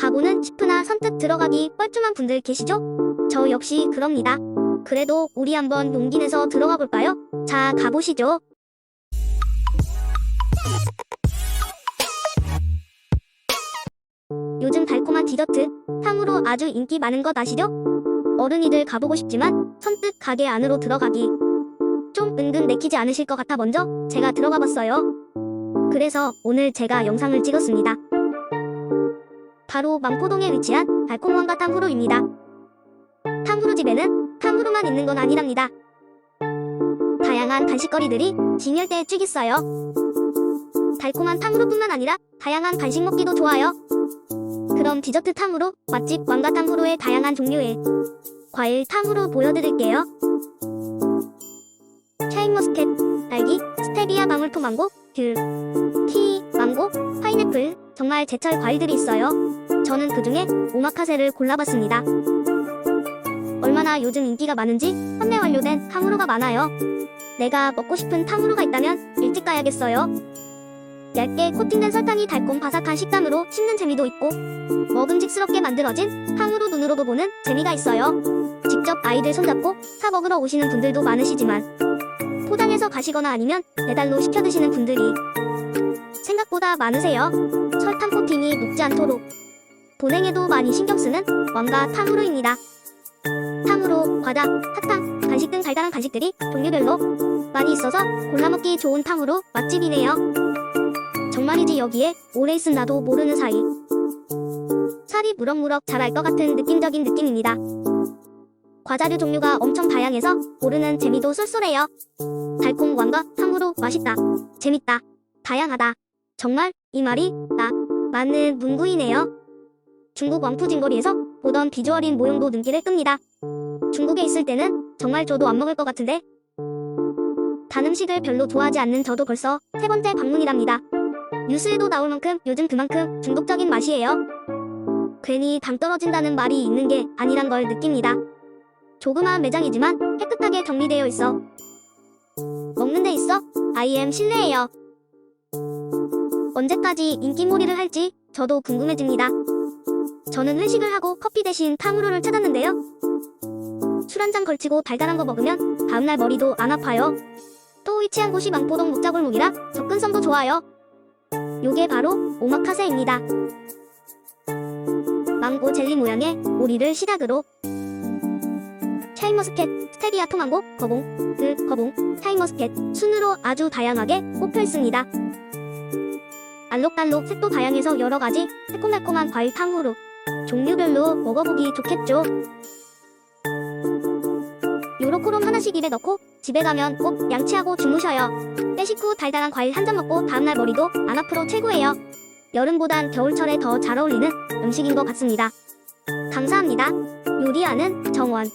가보는 싶으나 선뜻 들어가기 뻘쭘한 분들 계시죠? 저 역시 그럽니다. 그래도 우리 한번 용기 내서 들어가 볼까요? 자, 가보시죠. 요즘 달콤한 디저트, 탕후루 아주 인기 많은 것 아시죠? 어른이들 가보고 싶지만 선뜻 가게 안으로 들어가기 좀 은근 내키지 않으실 것 같아 먼저 제가 들어가 봤어요. 그래서 오늘 제가 영상을 찍었습니다. 바로 망포동에 위치한 달콤왕과 탕후루입니다. 탕후루 집에는 탕후루만 있는 건 아니랍니다. 다양한 간식거리들이 진열대에 쭉 있어요. 달콤한 탕후루뿐만 아니라 다양한 간식 먹기도 좋아요. 그럼 디저트 탕후루, 맛집 왕가 탕후루의 다양한 종류의 과일 탕후루 보여드릴게요. 샤인머스켓, 딸기, 스테비아 방울토 망고, 귤, 키, 망고, 파인애플 정말 제철 과일들이 있어요. 저는 그 중에 오마카세를 골라봤습니다. 얼마나 요즘 인기가 많은지 판매 완료된 탕후루가 많아요. 내가 먹고 싶은 탕후루가 있다면 일찍 가야겠어요. 얇게 코팅된 설탕이 달콤 바삭한 식감으로 씹는 재미도 있고 먹음직스럽게 만들어진 탕후루 눈으로도 보는 재미가 있어요. 직접 아이들 손잡고 사 먹으러 오시는 분들도 많으시지만 포장해서 가시거나 아니면 배달로 시켜 드시는 분들이 생각보다 많으세요. 설탕 코팅이 녹지 않도록 보냉에도 많이 신경 쓰는 왕가 탕후루입니다. 탕후루, 과자, 사탕, 간식 등 달달한 간식들이 종류별로 많이 있어서 골라먹기 좋은 탕후루 맛집이네요. 정말이지 여기에 오래 있은 나도 모르는 사이 살이 무럭무럭 자랄 것 같은 느낌적인 느낌입니다. 과자류 종류가 엄청 다양해서 고르는 재미도 쏠쏠해요. 달콤 왕과 탕후루 맛있다. 재밌다. 다양하다. 정말 이 말이 딱 맞는 문구이네요. 중국 왕푸진거리에서 보던 비주얼인 모형도 눈길을 끕니다. 중국에 있을 때는 정말 저도 안 먹을 것 같은데 단 음식을 별로 좋아하지 않는 저도 벌써 세 번째 방문이랍니다. 뉴스에도 나올 만큼 요즘 그만큼 중독적인 맛이에요. 괜히 당 떨어진다는 말이 있는 게 아니란 걸 느낍니다. 조그마한 매장이지만 깨끗하게 정리되어 있어. 먹는 데 있어? IM 실내예요. 언제까지 인기몰이를 할지 저도 궁금해집니다. 저는 회식을 하고 커피 대신 탕후루를 찾았는데요. 술 한 잔 걸치고 달달한 거 먹으면 다음날 머리도 안 아파요. 또 위치한 곳이 망포동 목자골목이라 접근성도 좋아요. 요게 바로 오마카세입니다. 망고 젤리 모양의 오리를 시작으로 샤인머스켓, 스테비아 토망고, 거봉, 그 거봉, 샤인머스켓 순으로 아주 다양하게 꼽혀 있습니다. 알록달록 색도 다양해서 여러가지 새콤달콤한 과일 탕후루 종류별로 먹어보기 좋겠죠. 요로코롬 하나씩 입에 넣고 집에 가면 꼭 양치하고 주무셔요. 때 식후 달달한 과일 한잔 먹고 다음날 머리도 안 아프로 최고예요. 여름보단 겨울철에 더 잘 어울리는 음식인 것 같습니다. 감사합니다. 요리하는 정원